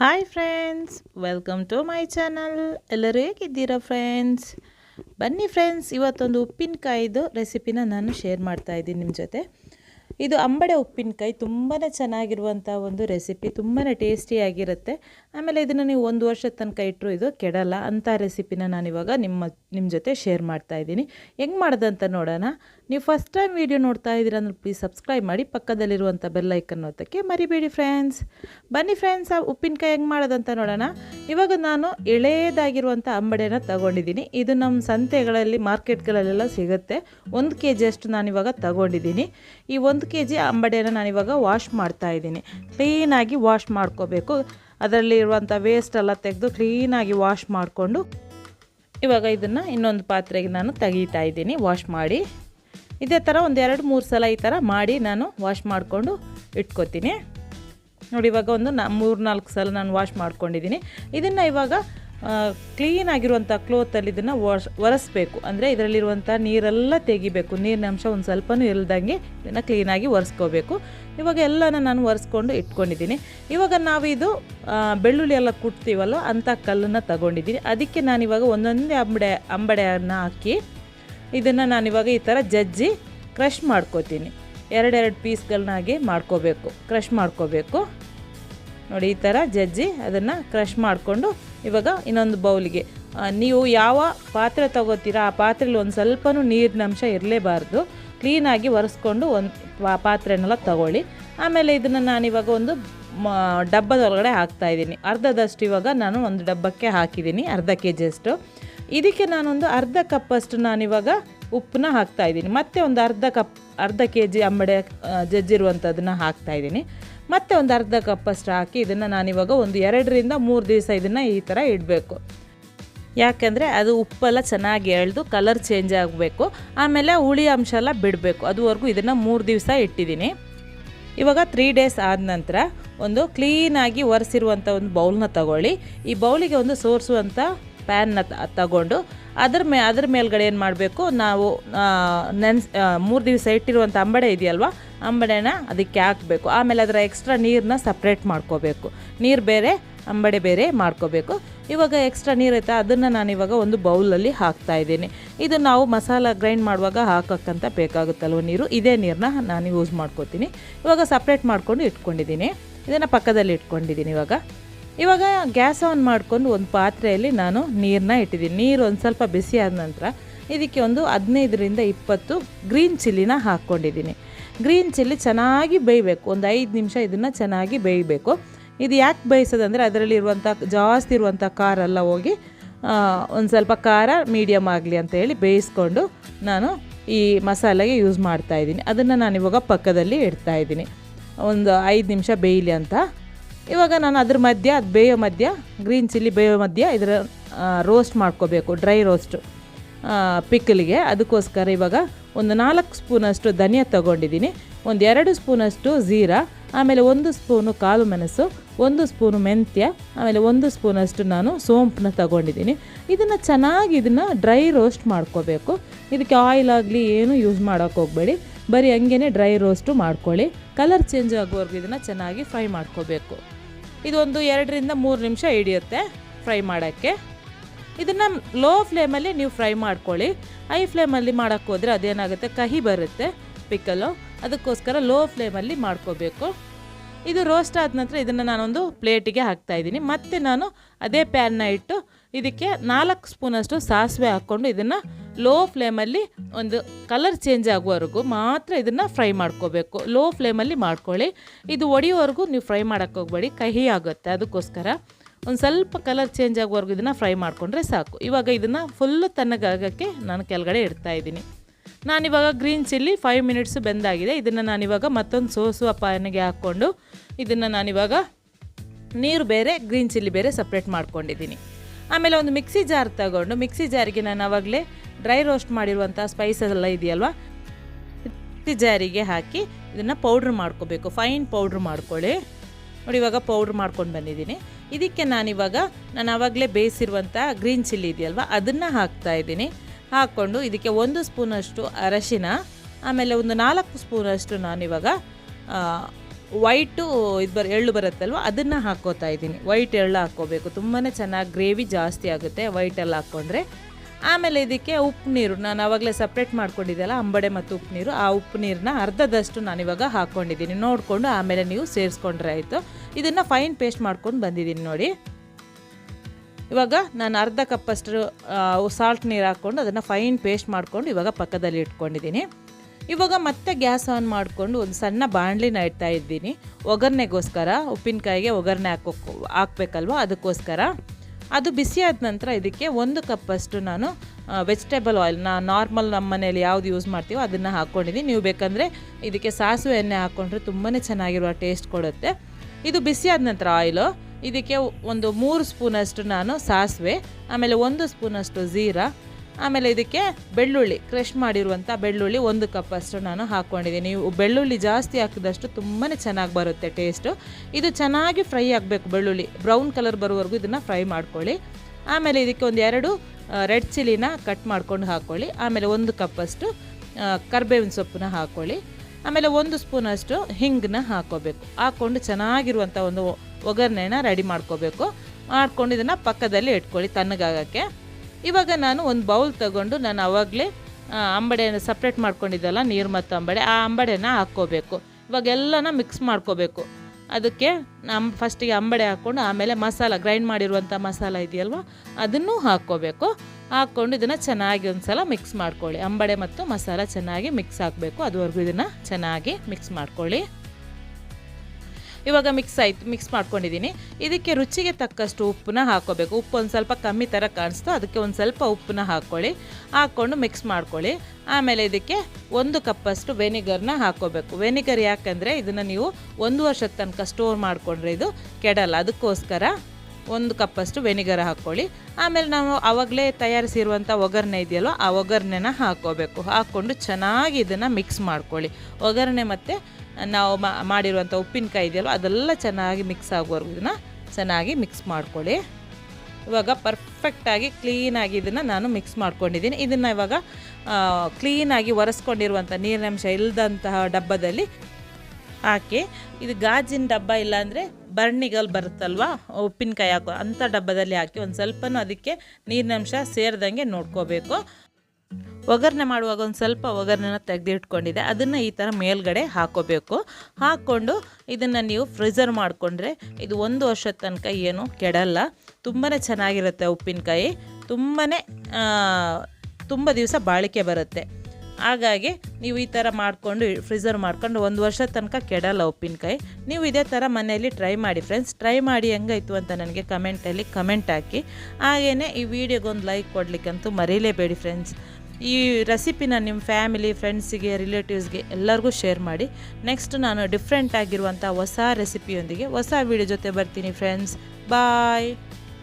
Hi friends welcome to my channel ಎಲ್ಲರೂ ಹೇಗಿದ್ದೀರಾ friends ಬನ್ನಿ ಫ್ರೆಂಡ್ಸ್ ಇವತ್ತೊಂದು ಉಪ್ಪಿನಕಾಯಿದು ರೆಸಿಪಿನ ನಾನು ಶೇರ್ ಮಾಡ್ತಾ ಇದ್ದೀನಿ ನಿಮ್ಮ ಜೊತೆ. ಇದು ಅಂಬಡೆ ಉಪ್ಪಿನಕಾಯಿ ತುಂಬಾ ಚೆನ್ನಾಗಿರುವಂಥ ಒಂದು ರೆಸಿಪಿ ತುಂಬಾ ಟೇಸ್ಟಿಯಾಗಿರುತ್ತೆ ಆಮೇಲೆ ಇದನ್ನು ನೀವು ಒಂದು ವರ್ಷದ ತನಕ ಇಟ್ಟರು ಇದು ಕೆಡಲ್ಲ ಅಂಥ ರೆಸಿಪಿನ ನಾನಿವಾಗ ನಿಮ್ಮ ನಿಮ್ಮ ಜೊತೆ ಶೇರ್ ಮಾಡ್ತಾ ಇದ್ದೀನಿ. ಹೆಂಗೆ ಮಾಡೋದಂತ ನೋಡೋಣ. ನೀವು ಫಸ್ಟ್ ಟೈಮ್ ವಿಡಿಯೋ ನೋಡ್ತಾ ಇದ್ದೀರಾ ಅಂದ್ರೆ ಪ್ಲೀಸ್ ಸಬ್ಸ್ಕ್ರೈಬ್ ಮಾಡಿ ಪಕ್ಕದಲ್ಲಿರುವಂಥ ಬೆಲ್ ಐಕನ್ ಒತ್ತಕ್ಕೆ ಮರಿಬೇಡಿ ಫ್ರೆಂಡ್ಸ್ ಬನ್ನಿ ಫ್ರೆಂಡ್ಸ್ ಆ ಉಪ್ಪಿನಕಾಯಿ ಹೆಂಗೆ ಮಾಡೋದಂತ ನೋಡೋಣ. ಇವಾಗ ನಾನು ಎಳೆಯದಾಗಿರುವಂಥ ಅಂಬಡೆನ ತಗೊಂಡಿದ್ದೀನಿ. ಇದು ನಮ್ಮ ಸಂತೆಗಳಲ್ಲಿ, ಮಾರ್ಕೆಟ್ಗಳಲ್ಲೆಲ್ಲ ಸಿಗುತ್ತೆ. ಒಂದು ಕೆ ಜಿಯಷ್ಟು ನಾನಿವಾಗ ತಗೊಂಡಿದ್ದೀನಿ. ಈ ಒಂದು ಕೆ ಜಿ ಅಂಬಡೆನ ನಾನಿವಾಗ ವಾಶ್ ಮಾಡ್ತಾ ಇದ್ದೀನಿ. ಕ್ಲೀನಾಗಿ ವಾಶ್ ಮಾಡ್ಕೋಬೇಕು. ಅದರಲ್ಲಿರುವಂಥ ವೇಸ್ಟ್ ಎಲ್ಲ ತೆಗೆದು ಕ್ಲೀನಾಗಿ ವಾಶ್ ಮಾಡಿಕೊಂಡು ಇವಾಗ ಇದನ್ನು ಇನ್ನೊಂದು ಪಾತ್ರೆಗೆ ನಾನು ತೆಗೀತಾ ಇದ್ದೀನಿ. ವಾಶ್ ಮಾಡಿ. ಇದೇ ಥರ ಒಂದು ಎರಡು, ಮೂರು ಸಲ ಈ ಥರ ಮಾಡಿ ನಾನು ವಾಶ್ ಮಾಡಿಕೊಂಡು ಇಟ್ಕೊತೀನಿ. ನೋಡಿ, ಇವಾಗ ಒಂದು ನಾ ಮೂರು, ನಾಲ್ಕು ಸಲ ನಾನು ವಾಶ್ ಮಾಡ್ಕೊಂಡಿದ್ದೀನಿ ಇದನ್ನು ಇವಾಗ ಕ್ಲೀನಾಗಿರುವಂಥ ಕ್ಲೋತಲ್ಲಿ ಇದನ್ನು ವಾಶ್ ಒರೆಸ್ಬೇಕು. ಅಂದರೆ ಇದರಲ್ಲಿರುವಂಥ ನೀರೆಲ್ಲ ತೆಗಿಬೇಕು. ನೀರಿನ ಅಂಶ ಒಂದು ಸ್ವಲ್ಪನೂ ಇಲ್ದಂಗೆ ಇದನ್ನು ಕ್ಲೀನಾಗಿ ಒರೆಸ್ಕೋಬೇಕು. ಇವಾಗ ಎಲ್ಲನ ನಾನು ಒರೆಸ್ಕೊಂಡು ಇಟ್ಕೊಂಡಿದ್ದೀನಿ ಇವಾಗ ನಾವು ಇದು ಬೆಳ್ಳುಳ್ಳಿ ಎಲ್ಲ ಕುಟ್ತೀವಲ್ಲ ಅಂಥ ಕಲ್ಲನ್ನು ತಗೊಂಡಿದ್ದೀನಿ ಅದಕ್ಕೆ ನಾನಿವಾಗ ಒಂದೊಂದೇ ಅಂಬಡೆ ಅಂಬಡೆಯನ್ನು ಹಾಕಿ ಇದನ್ನು ನಾನಿವಾಗ ಈ ಥರ ಜಜ್ಜಿ ಕ್ರಷ್ ಮಾಡ್ಕೋತೀನಿ. ಎರಡೆರಡು ಪೀಸ್ಗಳನ್ನಾಗಿ ಮಾಡ್ಕೋಬೇಕು. ಕ್ರಷ್ ಮಾಡ್ಕೋಬೇಕು. ನೋಡಿ ಈ ಥರ ಜಜ್ಜಿ ಅದನ್ನು ಕ್ರಷ್ ಮಾಡಿಕೊಂಡು ಇವಾಗ ಇನ್ನೊಂದು ಬೌಲಿಗೆ. ನೀವು ಯಾವ ಪಾತ್ರೆ ತಗೋತೀರಾ, ಆ ಪಾತ್ರೆಯಲ್ಲಿ ಒಂದು ಸ್ವಲ್ಪನೂ ನೀರಿನ ಅಂಶ ಇರಲೇಬಾರ್ದು ಕ್ಲೀನಾಗಿ ಒರೆಸ್ಕೊಂಡು ಒಂದು ಪಾತ್ರೆನೆಲ್ಲ ತಗೊಳ್ಳಿ. ಆಮೇಲೆ ಇದನ್ನು ನಾನಿವಾಗ ಒಂದು ಡಬ್ಬದೊಳಗಡೆ ಹಾಕ್ತಾಯಿದ್ದೀನಿ ಅರ್ಧದಷ್ಟು ಇವಾಗ ನಾನು ಒಂದು ಡಬ್ಬಕ್ಕೆ ಹಾಕಿದ್ದೀನಿ, ಅರ್ಧ ಕೆ ಜಿಯಷ್ಟು ಇದಕ್ಕೆ ನಾನೊಂದು ಅರ್ಧ ಕಪ್ಪಷ್ಟು ನಾನಿವಾಗ ಉಪ್ಪನ್ನ ಹಾಕ್ತಾಯಿದ್ದೀನಿ ಮತ್ತೆ ಒಂದು ಅರ್ಧ ಕಪ್ ಅರ್ಧ ಕೆ ಜಿ ಅಂಬಡೆ ಜಜ್ಜಿರುವಂಥದ್ದನ್ನು ಹಾಕ್ತಾಯಿದ್ದೀನಿ ಮತ್ತೆ ಒಂದು ಅರ್ಧ ಕಪ್ಪಷ್ಟು ಹಾಕಿ ಇದನ್ನು ನಾನಿವಾಗ ಒಂದು ಎರಡರಿಂದ ಮೂರು ದಿವಸ ಇದನ್ನು ಈ ಥರ ಇಡಬೇಕು. ಯಾಕೆಂದರೆ ಅದು ಉಪ್ಪೆಲ್ಲ ಚೆನ್ನಾಗಿ ಎಳೆದು ಕಲರ್ ಚೇಂಜ್ ಆಗಬೇಕು. ಆಮೇಲೆ ಹುಳಿ ಅಂಶ ಎಲ್ಲ ಬಿಡಬೇಕು. ಅದುವರೆಗೂ ಇದನ್ನು ಮೂರು ದಿವಸ ಇಟ್ಟಿದ್ದೀನಿ. ಇವಾಗ ತ್ರೀ ಡೇಸ್ ಆದ ನಂತರ ಒಂದು ಕ್ಲೀನಾಗಿ ಒರೆಸಿರುವಂಥ ಒಂದು ಬೌಲ್ನ ತಗೊಳ್ಳಿ. ಈ ಬೌಲಿಗೆ ಒಂದು ಸೋರಿಸುವಂಥ ಪ್ಯಾನ್ನ ತಗೊಂಡು ಅದ್ರ ಮೇ, ಅದ್ರ ಮೇಲ್ಗಡೆ ಏನು ಮಾಡಬೇಕು, ನಾವು ನೆನ್ಸ್ ಮೂರು ದಿವಸ ಇಟ್ಟಿರುವಂಥ ಅಂಬಡೆ ಇದೆಯಲ್ವ, ಅಂಬಡೆನ ಅದಕ್ಕೆ ಹಾಕಬೇಕು. ಆಮೇಲೆ ಅದರ ಎಕ್ಸ್ಟ್ರಾ ನೀರನ್ನ ಸಪ್ರೇಟ್ ಮಾಡ್ಕೋಬೇಕು. ನೀರು ಬೇರೆ, ಅಂಬಡೆ ಬೇರೆ ಮಾಡ್ಕೋಬೇಕು. ಇವಾಗ ಎಕ್ಸ್ಟ್ರಾ ನೀರೈತೆ ಅದನ್ನು ನಾನು ಇವಾಗ ಒಂದು ಬೌಲಲ್ಲಿ ಹಾಕ್ತಾ ಇದ್ದೀನಿ. ಇದು ನಾವು ಮಸಾಲ ಗ್ರೈಂಡ್ ಮಾಡುವಾಗ ಹಾಕೋಕ್ಕಂತ ಬೇಕಾಗುತ್ತಲ್ವ ನೀರು? ಇದೇ ನೀರನ್ನ ನಾನು ಯೂಸ್ ಮಾಡ್ಕೋತೀನಿ. ಇವಾಗ ಸಪ್ರೇಟ್ ಮಾಡ್ಕೊಂಡು ಇಟ್ಕೊಂಡಿದ್ದೀನಿ. ಇದನ್ನು ಪಕ್ಕದಲ್ಲಿ ಇಟ್ಕೊಂಡಿದ್ದೀನಿ ಇವಾಗ. ಇವಾಗ ಗ್ಯಾಸ್ ಆನ್ ಮಾಡಿಕೊಂಡು ಒಂದು ಪಾತ್ರೆಯಲ್ಲಿ ನಾನು ನೀರನ್ನ ಇಟ್ಟಿದ್ದೀನಿ. ನೀರು ಒಂದು ಸ್ವಲ್ಪ ಬಿಸಿ ಆದ ನಂತರ ಇದಕ್ಕೆ ಒಂದು ಹದಿನೈದರಿಂದ ಇಪ್ಪತ್ತು ಗ್ರೀನ್ ಚಿಲ್ಲಿನ ಹಾಕ್ಕೊಂಡಿದ್ದೀನಿ. ಗ್ರೀನ್ ಚಿಲ್ಲಿ ಚೆನ್ನಾಗಿ ಬೇಯಬೇಕು. ಒಂದು ಐದು ನಿಮಿಷ ಇದನ್ನು ಚೆನ್ನಾಗಿ ಬೇಯಬೇಕು. ಇದು ಯಾಕೆ ಬೇಯಿಸೋದಂದರೆ ಅದರಲ್ಲಿರುವಂಥ ಜಾಸ್ತಿ ಇರುವಂಥ ಖಾರ ಎಲ್ಲ ಹೋಗಿ ಒಂದು ಸ್ವಲ್ಪ ಖಾರ ಮೀಡಿಯಮ್ ಆಗಲಿ ಅಂತ ಹೇಳಿ ಬೇಯಿಸ್ಕೊಂಡು ನಾನು ಈ ಮಸಾಲೆಗೆ ಯೂಸ್ ಮಾಡ್ತಾಯಿದ್ದೀನಿ ಅದನ್ನು ನಾನು ಇವಾಗ ಪಕ್ಕದಲ್ಲಿ ಇಡ್ತಾಯಿದ್ದೀನಿ ಒಂದು ಐದು ನಿಮಿಷ ಬೇಯಲಿ ಅಂತ ಇವಾಗ ನಾನು ಅದ್ರ ಮಧ್ಯ, ಅದು ಬೇಯೋ ಮಧ್ಯ ಗ್ರೀನ್ ಚಿಲ್ಲಿ ಬೇಯೋ ಮಧ್ಯ ಇದರ ರೋಸ್ಟ್ ಮಾಡ್ಕೋಬೇಕು ಡ್ರೈ ರೋಸ್ಟು ಪಿಕ್ಕಲಿಗೆ ಅದಕ್ಕೋಸ್ಕರ ಇವಾಗ ಒಂದು ನಾಲ್ಕು ಸ್ಪೂನಷ್ಟು ಧನಿಯಾ ತೊಗೊಂಡಿದ್ದೀನಿ. ಒಂದು ಎರಡು ಸ್ಪೂನಷ್ಟು ಜೀರಾ, ಆಮೇಲೆ ಒಂದು ಸ್ಪೂನು ಕಾಲು ಮೆಣಸು, ಒಂದು ಸ್ಪೂನು ಮೆಂತ್ಯ, ಆಮೇಲೆ ಒಂದು ಸ್ಪೂನಷ್ಟು ನಾನು ಸೋಂಪನ್ನ ತಗೊಂಡಿದ್ದೀನಿ. ಇದನ್ನು ಚೆನ್ನಾಗಿ ಇದನ್ನು ಡ್ರೈ ರೋಸ್ಟ್ ಮಾಡ್ಕೋಬೇಕು. ಇದಕ್ಕೆ ಆಯಿಲ್ ಆಗಲಿ ಏನು ಯೂಸ್ ಮಾಡೋಕ್ಕೆ ಹೋಗಬೇಡಿ. ಬರೀ ಹಂಗೇ ಡ್ರೈ ರೋಸ್ಟು ಮಾಡ್ಕೊಳ್ಳಿ. ಕಲರ್ ಚೇಂಜ್ ಆಗೋವರೆಗೂ ಇದನ್ನು ಚೆನ್ನಾಗಿ ಫ್ರೈ ಮಾಡ್ಕೋಬೇಕು. ಇದೊಂದು ಎರಡರಿಂದ ಮೂರು ನಿಮಿಷ ಹಿಡಿಯುತ್ತೆ ಫ್ರೈ ಮಾಡೋಕ್ಕೆ. ಇದನ್ನು ಲೋ ಫ್ಲೇಮಲ್ಲಿ ನೀವು ಫ್ರೈ ಮಾಡ್ಕೊಳ್ಳಿ. ಹೈ ಫ್ಲೇಮಲ್ಲಿ ಮಾಡೋಕ್ಕೋದ್ರೆ ಅದೇನಾಗುತ್ತೆ? ಕಹಿ ಬರುತ್ತೆ ಪಿಕ್ಕಲು ಅದಕ್ಕೋಸ್ಕರ ಲೋ ಫ್ಲೇಮಲ್ಲಿ ಮಾಡ್ಕೋಬೇಕು. ಇದು ರೋಸ್ಟ್ ಆದ ನಂತರ ಇದನ್ನು ನಾನೊಂದು ಪ್ಲೇಟಿಗೆ ಹಾಕ್ತಾ ಇದ್ದೀನಿ. ಮತ್ತು ನಾನು ಅದೇ ಪ್ಯಾನ್ನ ಇಟ್ಟು ಇದಕ್ಕೆ ನಾಲ್ಕು ಸ್ಪೂನಷ್ಟು ಸಾಸಿವೆ ಹಾಕ್ಕೊಂಡು ಇದನ್ನು ಲೋ ಫ್ಲೇಮಲ್ಲಿ ಒಂದು ಕಲರ್ ಚೇಂಜ್ ಆಗುವವರೆಗೂ ಮಾತ್ರ ಇದನ್ನು ಫ್ರೈ ಮಾಡ್ಕೋಬೇಕು. ಲೋ ಫ್ಲೇಮಲ್ಲಿ ಮಾಡ್ಕೊಳ್ಳಿ. ಇದು ಒಡೆಯೋವರೆಗೂ ನೀವು ಫ್ರೈ ಮಾಡೋಕ್ಕೆ ಹೋಗ್ಬೇಡಿ. ಕಹಿ ಆಗುತ್ತೆ. ಅದಕ್ಕೋಸ್ಕರ ಒಂದು ಸ್ವಲ್ಪ ಕಲರ್ ಚೇಂಜ್ ಆಗುವವರೆಗೂ ಇದನ್ನು ಫ್ರೈ ಮಾಡಿಕೊಂಡ್ರೆ ಸಾಕು. ಇವಾಗ ಇದನ್ನು ಫುಲ್ಲು ತಣ್ಣಗಾಗೋಕ್ಕೆ ನಾನು ಕೆಳಗಡೆ ಇಡ್ತಾಯಿದ್ದೀನಿ ನಾನಿವಾಗ ಗ್ರೀನ್ ಚಿಲ್ಲಿ ಫೈವ್ ಮಿನಿಟ್ಸು ಬೆಂದಾಗಿದೆ. ಇದನ್ನು ನಾನಿವಾಗ ಮತ್ತೊಂದು ಸೋಸುವ ಪಾನಿಗೆ ಹಾಕ್ಕೊಂಡು ಇದನ್ನು ನಾನಿವಾಗ ನೀರು ಬೇರೆ ಗ್ರೀನ್ ಚಿಲ್ಲಿ ಬೇರೆ ಸಪ್ರೇಟ್ ಮಾಡ್ಕೊಂಡಿದ್ದೀನಿ. ಆಮೇಲೆ ಒಂದು ಮಿಕ್ಸಿ ಜಾರ್ ತಗೊಂಡು ಮಿಕ್ಸಿ ಜಾರಿಗೆ ನಾನು ಆವಾಗಲೇ ಡ್ರೈ ರೋಸ್ಟ್ ಮಾಡಿರುವಂಥ ಸ್ಪೈಸಸ್ ಎಲ್ಲ ಇದೆಯಲ್ವ? ಮಿಕ್ಸಿ ಜಾರಿಗೆ ಹಾಕಿ ಇದನ್ನು ಪೌಡ್ರ್ ಮಾಡ್ಕೋಬೇಕು. ಫೈನ್ ಪೌಡ್ರ್ ಮಾಡ್ಕೊಳ್ಳಿ. ನೋಡಿ, ಇವಾಗ ಪೌಡ್ರ್ ಮಾಡ್ಕೊಂಡು ಬಂದಿದ್ದೀನಿ. ಇದಕ್ಕೆ ನಾನಿವಾಗ, ನಾನು ಆವಾಗಲೇ ಬೇಯಿಸಿರುವಂಥ ಗ್ರೀನ್ ಚಿಲ್ಲಿ ಇದೆಯಲ್ವ, ಅದನ್ನು ಹಾಕ್ತಾಯಿದ್ದೀನಿ ಹಾಕ್ಕೊಂಡು ಇದಕ್ಕೆ ಒಂದು ಸ್ಪೂನಷ್ಟು ಅರಶಿನ, ಆಮೇಲೆ ಒಂದು ನಾಲ್ಕು ಸ್ಪೂನಷ್ಟು ನಾನಿವಾಗ ವೈಟು ಇದು ಬರ, ಎಳ್ಳು ಬರುತ್ತಲ್ವ, ಅದನ್ನು ಹಾಕ್ಕೋತಾ ಇದ್ದೀನಿ. ವೈಟ್ ಎಳ್ಳು ಹಾಕ್ಕೋಬೇಕು. ತುಂಬಾ ಚೆನ್ನಾಗಿ ಗ್ರೇವಿ ಜಾಸ್ತಿ ಆಗುತ್ತೆ ವೈಟ್ ಎಲ್ಲ ಹಾಕ್ಕೊಂಡ್ರೆ. ಆಮೇಲೆ ಇದಕ್ಕೆ ಉಪ್ಪು ನೀರು, ನಾನು ಆವಾಗಲೇ ಸಪ್ರೇಟ್ ಮಾಡ್ಕೊಂಡಿದ್ದೆಲ್ಲ ಅಂಬಡೆ ಮತ್ತು ಉಪ್ಪು ನೀರು. ಆ ಉಪ್ಪು ನೀರನ್ನ ಅರ್ಧದಷ್ಟು ನಾನಿವಾಗ ಹಾಕ್ಕೊಂಡಿದ್ದೀನಿ. ನೋಡಿಕೊಂಡು ಆಮೇಲೆ ನೀವು ಸೇರಿಸ್ಕೊಂಡ್ರೆ ಆಯಿತು. ಇದನ್ನು ಫೈನ್ ಪೇಸ್ಟ್ ಮಾಡ್ಕೊಂಡು ಬಂದಿದ್ದೀನಿ ನೋಡಿ. ಇವಾಗ ನಾನು ಅರ್ಧ ಕಪ್ಪಷ್ಟು ಸಾಲ್ಟ್ ನೀರು ಹಾಕ್ಕೊಂಡು ಅದನ್ನು ಫೈನ್ ಪೇಸ್ಟ್ ಮಾಡಿಕೊಂಡು ಇವಾಗ ಪಕ್ಕದಲ್ಲಿ ಇಟ್ಕೊಂಡಿದ್ದೀನಿ. ಇವಾಗ ಮತ್ತೆ ಗ್ಯಾಸ್ ಆನ್ ಮಾಡಿಕೊಂಡು ಒಂದು ಸಣ್ಣ ಬಾಣಲಿನ ಇಡ್ತಾ ಇದ್ದೀನಿ. ಒಗ್ಗರಣೆಗೋಸ್ಕರ, ಉಪ್ಪಿನಕಾಯಿಗೆ ಒಗ್ಗರಣೆ ಹಾಕೋ, ಹಾಕಬೇಕಲ್ವ ಅದಕ್ಕೋಸ್ಕರ. ಅದು ಬಿಸಿ ಆದ ನಂತರ ಇದಕ್ಕೆ ಒಂದು ಕಪ್ಪಷ್ಟು ನಾನು ವೆಜಿಟೇಬಲ್ ಆಯಿಲ್ ನಾ ನಾರ್ಮಲ್ ನಮ್ಮ ಮನೇಲಿ ಯಾವುದು ಯೂಸ್ ಮಾಡ್ತೀವೋ ಅದನ್ನು ಹಾಕ್ಕೊಂಡಿದ್ದೀನಿ ನೀವು ಬೇಕಂದರೆ ಇದಕ್ಕೆ ಸಾಸಿವೆ ಎಣ್ಣೆ ಹಾಕ್ಕೊಂಡ್ರೆ ತುಂಬಾ ಚೆನ್ನಾಗಿರುವ ಟೇಸ್ಟ್ ಕೊಡುತ್ತೆ. ಇದು ಬಿಸಿ ಆದ ನಂತರ ಆಯಿಲು ಇದಕ್ಕೆ ಒಂದು ಮೂರು ಸ್ಪೂನಷ್ಟು ನಾನು ಸಾಸಿವೆ, ಆಮೇಲೆ ಒಂದು ಸ್ಪೂನಷ್ಟು ಜೀರಾ, ಆಮೇಲೆ ಇದಕ್ಕೆ ಬೆಳ್ಳುಳ್ಳಿ. ಕ್ರಷ್ ಮಾಡಿರುವಂಥ ಬೆಳ್ಳುಳ್ಳಿ ಒಂದು ಕಪ್ಪಷ್ಟು ನಾನು ಹಾಕ್ಕೊಂಡಿದ್ದೀನಿ. ಬೆಳ್ಳುಳ್ಳಿ ಜಾಸ್ತಿ ಹಾಕಿದಷ್ಟು ತುಂಬಾ ಚೆನ್ನಾಗಿ ಬರುತ್ತೆ ಟೇಸ್ಟು ಇದು ಚೆನ್ನಾಗಿ ಫ್ರೈ ಆಗಬೇಕು ಬೆಳ್ಳುಳ್ಳಿ. ಬ್ರೌನ್ ಕಲರ್ ಬರುವವರೆಗೂ ಇದನ್ನು ಫ್ರೈ ಮಾಡ್ಕೊಳ್ಳಿ. ಆಮೇಲೆ ಇದಕ್ಕೆ ಒಂದು ಎರಡು ರೆಡ್ ಚಿಲ್ಲಿನ ಕಟ್ ಮಾಡ್ಕೊಂಡು ಹಾಕ್ಕೊಳ್ಳಿ ಆಮೇಲೆ ಒಂದು ಕಪ್ಪಷ್ಟು ಕರ್ಬೇವಿನ ಸೊಪ್ಪನ್ನ ಹಾಕ್ಕೊಳ್ಳಿ ಆಮೇಲೆ ಒಂದು ಸ್ಪೂನಷ್ಟು ಹಿಂಗನ್ನ ಹಾಕೋಬೇಕು. ಹಾಕ್ಕೊಂಡು ಚೆನ್ನಾಗಿರುವಂಥ ಒಂದು ಒಗ್ಗರಣೆನ ರೆಡಿ ಮಾಡ್ಕೋಬೇಕು. ಮಾಡ್ಕೊಂಡು ಇದನ್ನು ಪಕ್ಕದಲ್ಲಿ ಇಟ್ಕೊಳ್ಳಿ ತಣ್ಣಗಾಗಕ್ಕೆ. ಇವಾಗ ನಾನು ಒಂದು ಬೌಲ್ ತಗೊಂಡು ನಾನು ಆವಾಗಲೇ ಅಂಬಡೆಯನ್ನು ಸಪ್ರೇಟ್ ಮಾಡ್ಕೊಂಡಿದ್ದಲ್ಲ ನೀರು ಮತ್ತು ಅಂಬಡೆ, ಆ ಅಂಬಡೆನ ಹಾಕ್ಕೋಬೇಕು. ಇವಾಗೆಲ್ಲನ ಮಿಕ್ಸ್ ಮಾಡ್ಕೋಬೇಕು. ಅದಕ್ಕೆ ನಮ್ಮ ಫಸ್ಟಿಗೆ ಅಂಬಡೆ ಹಾಕ್ಕೊಂಡು ಆಮೇಲೆ ಮಸಾಲ ಗ್ರೈಂಡ್ ಮಾಡಿರುವಂಥ ಮಸಾಲ ಇದೆಯಲ್ವ? ಅದನ್ನು ಹಾಕ್ಕೋಬೇಕು. ಹಾಕ್ಕೊಂಡು ಇದನ್ನು ಚೆನ್ನಾಗಿ ಒಂದು ಸಲ ಮಿಕ್ಸ್ ಮಾಡ್ಕೊಳ್ಳಿ. ಅಂಬಡೆ ಮತ್ತು ಮಸಾಲ ಚೆನ್ನಾಗಿ ಮಿಕ್ಸ್ ಹಾಕಬೇಕು. ಅದುವರೆಗೂ ಇದನ್ನು ಚೆನ್ನಾಗಿ ಮಿಕ್ಸ್ ಮಾಡ್ಕೊಳ್ಳಿ. ಇವಾಗ ಮಿಕ್ಸ್ ಆಯ್ತು ಮಿಕ್ಸ್ ಮಾಡ್ಕೊಂಡಿದ್ದೀನಿ ಇದಕ್ಕೆ ರುಚಿಗೆ ತಕ್ಕಷ್ಟು ಉಪ್ಪನ್ನ ಹಾಕೋಬೇಕು. ಉಪ್ಪು ಒಂದು ಸ್ವಲ್ಪ ಕಮ್ಮಿ ಥರ ಕಾಣಿಸ್ತು. ಅದಕ್ಕೆ ಒಂದು ಸ್ವಲ್ಪ ಉಪ್ಪನ್ನ ಹಾಕ್ಕೊಳ್ಳಿ ಹಾಕ್ಕೊಂಡು ಮಿಕ್ಸ್ ಮಾಡ್ಕೊಳ್ಳಿ. ಆಮೇಲೆ ಇದಕ್ಕೆ ಒಂದು ಕಪ್ಪಷ್ಟು ವೆನಿಗರ್ನ ಹಾಕೋಬೇಕು. ವೆನಿಗರ್ ಯಾಕಂದರೆ ಇದನ್ನು ನೀವು ಒಂದು ವರ್ಷದ ತನಕ ಸ್ಟೋರ್ ಮಾಡಿಕೊಂಡ್ರೆ ಇದು ಕೆಡಲ್ಲ. ಅದಕ್ಕೋಸ್ಕರ ಒಂದು ಕಪ್ಪಷ್ಟು ವೆನಿಗರ್ ಹಾಕ್ಕೊಳ್ಳಿ ಆಮೇಲೆ ನಾವು ಆವಾಗಲೇ ತಯಾರಿಸಿರುವಂಥ ಒಗ್ಗರಣೆ ಇದೆಯಲ್ವ ಆ ಒಗ್ಗರಣೆನ ಹಾಕ್ಕೋಬೇಕು ಹಾಕ್ಕೊಂಡು ಚೆನ್ನಾಗಿ ಇದನ್ನು ಮಿಕ್ಸ್ ಮಾಡ್ಕೊಳ್ಳಿ. ಒಗ್ಗರಣೆ ಮತ್ತು ನಾವು ಮಾಡಿರುವಂಥ ಉಪ್ಪಿನಕಾಯಿ ಇದೆಯಲ್ವ, ಅದೆಲ್ಲ ಚೆನ್ನಾಗಿ ಮಿಕ್ಸ್ ಆಗುವವರೆಗೂ ಇದನ್ನು ಚೆನ್ನಾಗಿ ಮಿಕ್ಸ್ ಮಾಡ್ಕೊಳ್ಳಿ. ಇವಾಗ ಪರ್ಫೆಕ್ಟಾಗಿ ಕ್ಲೀನಾಗಿ ಇದನ್ನು ನಾನು ಮಿಕ್ಸ್ ಮಾಡ್ಕೊಂಡಿದ್ದೀನಿ. ಇದನ್ನು ಇವಾಗ ಕ್ಲೀನಾಗಿ ಒರೆಸ್ಕೊಂಡಿರುವಂಥ ನೀರಿನಂಶ ಇಲ್ಲದಂತಹ ಡಬ್ಬದಲ್ಲಿ ಹಾಕಿ, ಇದು ಗಾಜಿನ ಡಬ್ಬ ಇಲ್ಲಾಂದರೆ ಬರ್ಣಿಗಲ್ ಬರುತ್ತಲ್ವ, ಉಪ್ಪಿನಕಾಯಿ ಹಾಕೋ ಅಂಥ ಡಬ್ಬದಲ್ಲಿ ಹಾಕಿ ಒಂದು ಸ್ವಲ್ಪನೂ ಅದಕ್ಕೆ ನೀರಿನಂಶ ಸೇರಿದಂಗೆ ನೋಡ್ಕೋಬೇಕು. ಒಗ್ಗರಣೆ ಮಾಡುವಾಗ ಒಂದು ಸ್ವಲ್ಪ ಒಗ್ಗರಣೆನ ತೆಗೆದಿಟ್ಕೊಂಡಿದೆ. ಅದನ್ನು ಈ ಥರ ಮೇಲ್ಗಡೆ ಹಾಕೋಬೇಕು. ಹಾಕ್ಕೊಂಡು ಇದನ್ನು ನೀವು ಫ್ರಿಜರ್ ಮಾಡಿಕೊಂಡ್ರೆ ಇದು ಒಂದು ವರ್ಷದ ತನಕ ಏನು ಕೆಡಲ್ಲ. ತುಂಬಾ ಚೆನ್ನಾಗಿರುತ್ತೆ ಉಪ್ಪಿನಕಾಯಿ. ತುಂಬಾ ತುಂಬ ದಿವಸ ಬಾಳಿಕೆ ಬರುತ್ತೆ. ಹಾಗಾಗಿ ನೀವು ಈ ಥರ ಮಾಡಿಕೊಂಡು ಫ್ರಿಜರ್ ಮಾಡ್ಕೊಂಡು ಒಂದು ವರ್ಷದ ತನಕ ಕೆಡಲ್ಲ ಉಪ್ಪಿನಕಾಯಿ. ನೀವು ಇದೇ ಥರ ಮನೆಯಲ್ಲಿ ಟ್ರೈ ಮಾಡಿ ಫ್ರೆಂಡ್ಸ್. ಟ್ರೈ ಮಾಡಿ ಹೆಂಗಾಯಿತು ಅಂತ ನನಗೆ ಕಮೆಂಟಲ್ಲಿ ಕಮೆಂಟ್ ಹಾಕಿ. ಹಾಗೆಯೇ ಈ ವಿಡಿಯೋಗೊಂದು ಲೈಕ್ ಕೊಡಲಿಕ್ಕಂತೂ ಮರೀಲೇಬೇಡಿ ಫ್ರೆಂಡ್ಸ್. ಈ ರೆಸಿಪಿನ ನಿಮ್ಮ ಫ್ಯಾಮಿಲಿ ಫ್ರೆಂಡ್ಸಿಗೆ ರಿಲೇಟಿವ್ಸ್ಗೆ ಎಲ್ಲರಿಗೂ ಶೇರ್ ಮಾಡಿ. ನೆಕ್ಸ್ಟ್ ನಾನು ಡಿಫ್ರೆಂಟ್ ಆಗಿರುವಂಥ ಹೊಸ ರೆಸಿಪಿಯೊಂದಿಗೆ ಹೊಸ ವೀಡಿಯೋ ಜೊತೆ ಬರ್ತೀನಿ ಫ್ರೆಂಡ್ಸ್ ಬಾಯ್